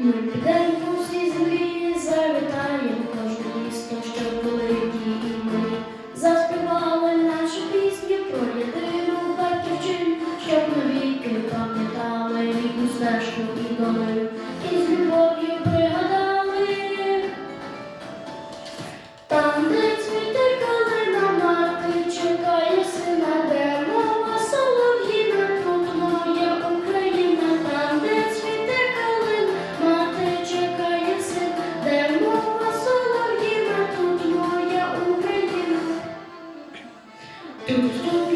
Ми не день землі завітаємо кожне місто, що були і заспівали нашу пісню про єдину щоб навіки пам'ятали рідну стежку і долину. Thank you.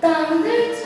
там, де